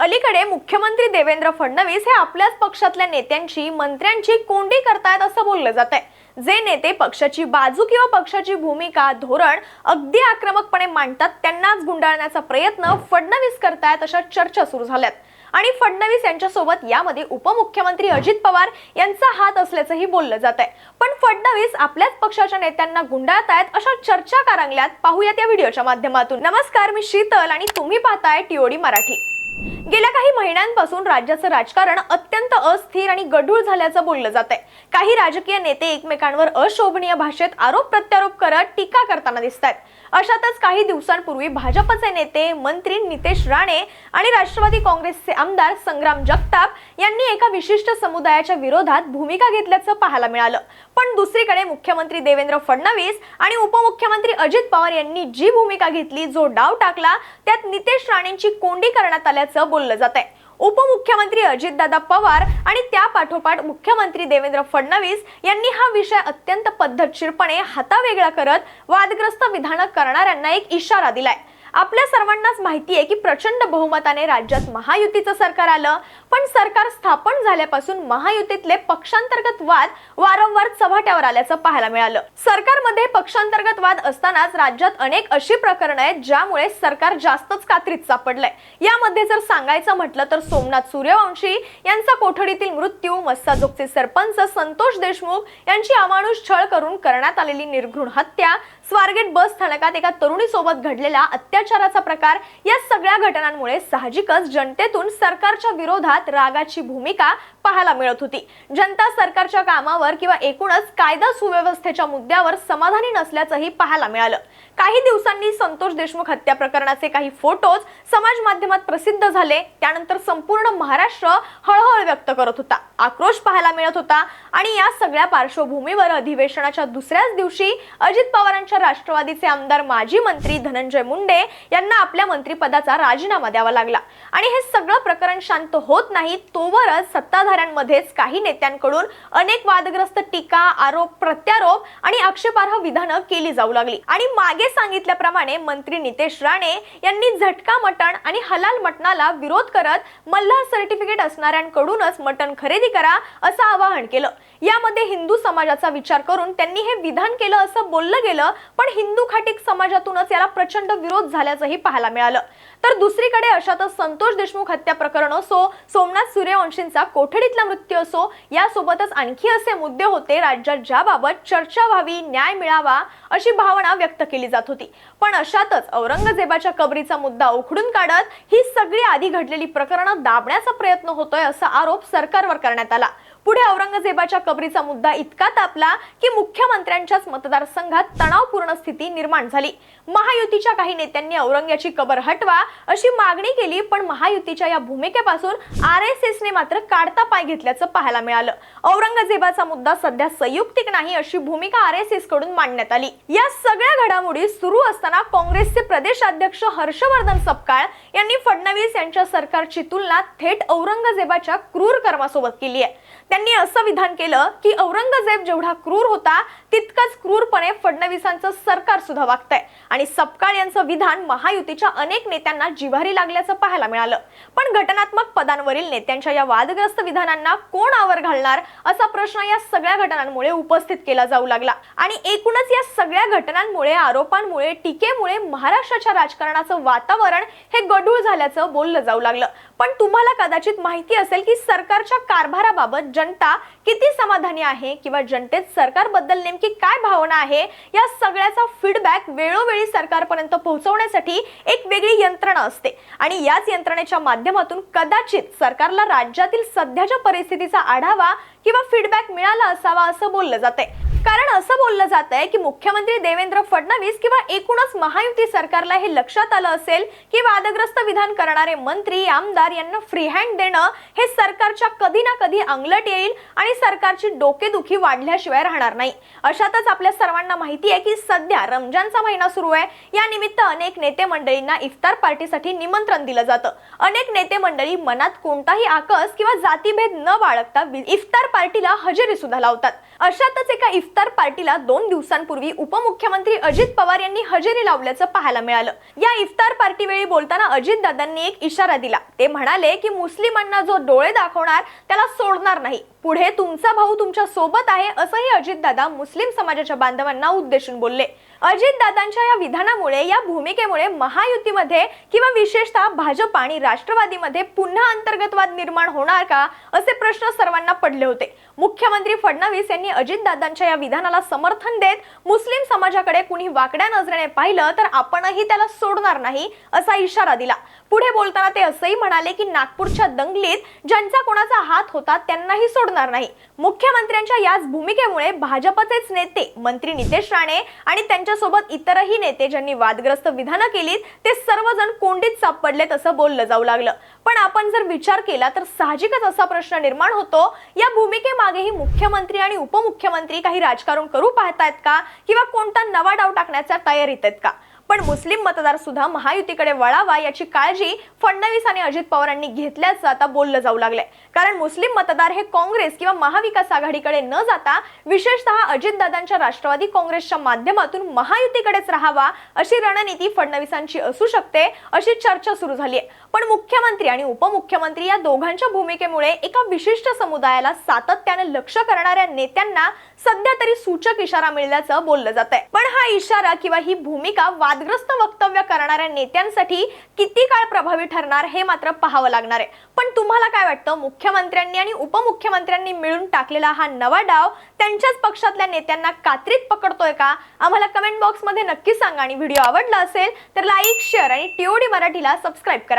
अलीकडे मुख्यमंत्री देवेंद्र फडणवीस हे आपल्याच पक्षातल्या नेत्यांची मंत्र्यांची कोंडी करतायत असं बोललं जात आहे जे नेते पक्षाची बाजू किंवा पक्षाची भूमिका धोरण अगदी आक्रमकपणे मांडतात त्यांनाच गुंडाळण्याचा प्रयत्न फडणवीस करतायत अशा चर्चा सुरू झाल्यात. आणि फडणवीस यांच्यासोबत यामध्ये उपमुख्यमंत्री अजित पवार यांचा हात असल्याचंही बोललं जात आहे पण फडणवीस आपल्याच पक्षाच्या नेत्यांना गुंडाळतायत अशा चर्चा कारंगल्यात. पाहूयात या व्हिडिओच्या माध्यमातून. नमस्कार मी शीतल आणि तुम्ही पाहताय टीओडी मराठी. गेल्या काही महिन्यांपासून राज्याचं राजकारण अत्यंत अस्थिर आणि गढूळ झाल्याचं बोललं जात आहे काही राजकीय नेते एकमेकांवर अशोभनीय भाषेत आरोप प्रत्यारोप करत टीका करताना दिसत आहेत अशातच काही दिवसांपूर्वी भाजपचे नेते मंत्री नितेश राणे आणि राष्ट्रवादी काँग्रेसचे आमदार संग्राम जगताप यांनी एका विशिष्ट समुदायाच्या विरोधात भूमिका घेतल्याचं पाहायला मिळालं. पण दुसरीकडे मुख्यमंत्री देवेंद्र फडणवीस आणि उपमुख्यमंत्री अजित पवार यांनी जी भूमिका घेतली जो डाव टाकला त्यात नितेश राणेंची कोंडी करण्यात आल्याचं बोललं जात आहे उपमुख्यमंत्री अजितदादा पवार आणि त्या पाठोपाठ मुख्यमंत्री देवेंद्र फडणवीस यांनी हा विषय अत्यंत पद्धतशीरपणे हातावेगळा करत वादग्रस्त विधानं करणाऱ्यांना एक इशारा दिलाय. आपल्या सर्वांनाच माहिती आहे की प्रचंड बहुमताने राज्यात महायुतीचं सरकार आलं. पण सरकार स्थापन झाल्यापासून महायुतीतले पक्षांतर्गत वाद वारंवार चव्हाट्यावर आल्याचं पाहायला मिळालं. सरकारमध्ये पक्षांतर्गत वाद असतानाच राज्यात अनेक अशी प्रकरणं आहेत ज्यामुळे सरकार जास्तच कात्रीत सापडलंय. यामध्ये जर सांगायचं म्हटलं तर सोमनाथ सूर्यवंशी यांचा कोठडीतील मृत्यू मस्साजोगचे सरपंच संतोष देशमुख यांची अमानुष छळ करून करण्यात आलेली निर्घृण हत्या स्वारगेट बस स्थानकात एका तरुणीसोबत घडलेला अत्याचाराचा प्रकार या सगळ्या घटनांमुळे साहजिकच जनतेतून सरकारच्या विरोधात रागाची भूमिका पाहायला मिळत होती. जनता सरकारच्या कामावर किंवा एकूणच कायदा सुव्यवस्थेच्या मुद्द्यावर समाधानी नसल्याचंही पाहायला मिळालं. काही दिवसांनी संतोष देशमुख हत्या प्रकरणाचे काही फोटोज समाज माध्यमात प्रसिद्ध झाले. त्यानंतर संपूर्ण महाराष्ट्र हळहळ व्यक्त करत होता. आक्रोश पाहायला मिळत होता. आणि या सगळ्या पार्श्वभूमीवर अधिवेशनाच्या दुसऱ्याच दिवशी अजित पवारांच्या राष्ट्रवादीचे आमदार माजी मंत्री धनंजय मुंडे यांना आपल्या मंत्रिपदाचा राजीनामा द्यावा लागला. आणि हे सगळं प्रकरण शांत होत नाही तोवरच सत्ताधाऱ्यांमध्येच काही नेत्यांकडून अनेक वादग्रस्त टीका आरोप प्रत्यारोप आणि आक्षेपार्ह विधानं केली जाऊ लागली. आणि मागे सांगितल्याप्रमाणे मंत्री नितेश राणे यांनी झटका मटण आणि हलाल मटणाला विरोध करत मल्हार सर्टिफिकेट असणाऱ्यांकडूनच मटण खरेदी करा असं आवाहन केलं. यामध्ये हिंदू समाजाचा विचार करून त्यांनी हे विधान केलं असं बोललं गेलं पण हिंदू खाटीक समाजातूनच याला प्रचंड विरोध झाल्याचंही पाहायला मिळालं. तर दुसरीकडे अशातच संतोष देशमुख हत्या प्रकरण असो सोमनाथ सूर्यवंशींचा कोठडीतला मृत्यू असो यासोबतच आणखी असे मुद्दे होते राज्यात ज्याबाबत चर्चा व्हावी न्याय मिळावा अशी भावना व्यक्त केली जात होती. पण अशातच औरंगजेबाच्या कबरीचा मुद्दा उखडून काढत ही सगळी आधी घडलेली प्रकरणं दाबण्याचा प्रयत्न होतोय असा आरोप सरकारवर करण्यात आला. पुढे औरंगजेबाच्या कबरीचा मुद्दा इतका तापला की मुख्यमंत्र्यांच्याच मतदारसंघात तणावपूर्ण स्थिती निर्माण झाली. महायुतीच्या काही नेत्यांनी औरंग्याची कबर हटवा अशी मागणी केली पण महायुतीच्या या भूमिकेपासून आर एस एसने मात्र काढता पाय घेतल्याचं पाहायला मिळालं. औरंगजेबाचा मुद्दा सध्या संयुक्तिक नाही अशी भूमिका आर एस एसकडून मांडण्यात आली. या सगळ्या घडामोडी सुरू असताना काँग्रेसचे प्रदेशाध्यक्ष हर्षवर्धन सपकाळ यांनी फडणवीस यांच्या सरकारची तुलना थेट औरंगजेबाच्या क्रूर कर्मासोबत केली आहे. त्यांनी असं विधान केलं की औरंगजेब जेवढा क्रूर होता तितकंच क्रूरपणे फडणवीसांचं सरकार सुद्धा वागतंय. आणि सपकाळ यांचं विधान महायुतीच्या अनेक नेत्यांना जिव्हारी लागल्याचं पाहायला मिळालं. पण घटनात्मक पदांवरील नेत्यांच्या या वादग्रस्त विधानांना कोण आवर घालणार असा प्रश्न या सगळ्या घटनांमुळे उपस्थित केला जाऊ लागला. आणि एकूणच या सगळ्या घटनांमुळे आरोपांमुळे टीकेमुळे महाराष्ट्राच्या राजकारणाचं वातावरण हे गढूळ झाल्याचं बोललं जाऊ लागलं. पण तुम्हाला कदाचित माहिती असेल की सरकारच्या कारभाराबाबत जनता किती समाधानी आहे किंवा जनतेत सरकारबद्दल नेमकी काय भावना आहे या सगळ्याचा फीडबॅक वेळोवेळी सरकारपर्यंत पोहोचवण्यासाठी एक वेगळी यंत्रणा असते. आणि याच यंत्रणेच्या माध्यमातून कदाचित सरकारला राज्यातील सध्याच्या परिस्थितीचा आढावा किंवा फीडबॅक मिळाला असावा असं बोललं जाते कारण असं बोललं जात आहे की मुख्यमंत्री देवेंद्र फडणवीस किंवा एकूणच महायुती सरकारला हे लक्षात आलं असेल की वादग्रस्त विधान करणारे मंत्री आमदार यांना फ्री हँड देणं हे सरकारच्या कधी ना कधी अंगलट येईल आणि सरकारची डोकेदुखी वाढल्याशिवाय राहणार नाही. अशातच आपल्या सर्वांना माहिती आहे की सध्या रमजानचा महिना सुरू आहे. या निमित्त अनेक नेते मंडळींना इफ्तार पार्टीसाठी निमंत्रण दिलं जातं. अनेक नेते मंडळी मनात कोणताही आकस किंवा जातीभेद न बाळगता इफ्तार पार्टीला हजेरी सुद्धा लावतात. अशातच एका इफ्तार पार्टीला दोन दिवसांपूर्वी उपमुख्यमंत्री अजित पवार यांनी हजेरी लावल्याचं पाहायला मिळालं. या इफ्तार पार्टी वेळी बोलताना अजित दादांनी एक इशारा दिला. ते म्हणाले की मुस्लिमांना जो डोळे दाखवणार त्याला सोडणार नाही. पुढे तुमचा भाऊ तुमच्यासोबत आहे असंही अजितदादा मुस्लिम समाजाच्या बांधवांना उद्देशून बोलले. अजितदादांच्या या विधानामुळे या भूमिकेमुळे महायुतीमध्ये किंवा विशेषतः भाजप आणि राष्ट्रवादीमध्ये पुन्हा अंतर्गतवाद निर्माण होणार का असे प्रश्न सर्वांना पडले होते. मुख्यमंत्री फडणवीस यांनी अजितदादांच्या या विधानाला समर्थन देत मुस्लिम समाजाकडे कुणी वाकड्या नजरेने पाहिलं तर आपणही त्याला सोडणार नाही असा इशारा दिला. पुढे बोलताना ते असंही म्हणाले की नागपूरच्या दंगलीत ज्यांचा कोणाचा हात होता त्यांनाही सोडणार नाही. मुख्यमंत्र्यांच्या याच भूमिकेमुळे भाजपचेच नेते मंत्री नितेश राणे आणि त्यांच्यासोबत इतरही नेते ज्यांनी वादग्रस्त विधानं केलीत ते सर्वजण कोंडीत सापडलेत असं बोललं जाऊ लागलं. पण आपण जर विचार केला तर साहजिकच असा प्रश्न निर्माण होतो या भूमिकेमागेही मुख्यमंत्री आणि उपमुख्यमंत्री काही राजकारण करू पाहतायत का? किंवा कोणता नवा डाव टाकण्याच्या तयारीत आहेत का? पण मुस्लिम मतदार सुद्धा महायुतीकडे वळावा याची काळजी फडणवीस आणि अजित पवारांनी घेतल्याचं आता बोललं जाऊ लागलंय. कारण मुस्लिम मतदार हे काँग्रेस किंवा महाविकास आघाडीकडे न जाता विशेषतः अजितदादांच्या राष्ट्रवादी काँग्रेसच्या माध्यमातून महायुतीकडेच राहावा अशी रणनीती फडणवीसांची असू शकते अशी चर्चा सुरू झाली आहे पण मुख्यमंत्री आणि उपमुख्यमंत्री या दोघांच्या भूमिकेमुळे एका विशिष्ट समुदायाला सातत्याने लक्ष करणाऱ्या नेत्यांना सध्या तरी सूचक इशारा मिळाल्याचं बोललं जात आहे पण हा इशारा किंवा ही भूमिका वाद वादग्रस्त वक्तव्य करणाऱ्या नेत्यांसाठी किती काळ प्रभावी ठरणार हे मात्र पाहावं लागणार आहे. पण तुम्हाला काय वाटतं? मुख्यमंत्र्यांनी आणि उपमुख्यमंत्र्यांनी मिळून टाकलेला हा नवा डाव त्यांच्याच पक्षातल्या नेत्यांना कात्रीत पकडतोय का? आम्हाला कमेंट बॉक्समध्ये नक्की सांगा. आणि व्हिडिओ आवडला असेल तर लाईक शेअर आणि टीओडी मराठीला सबस्क्राईब करा.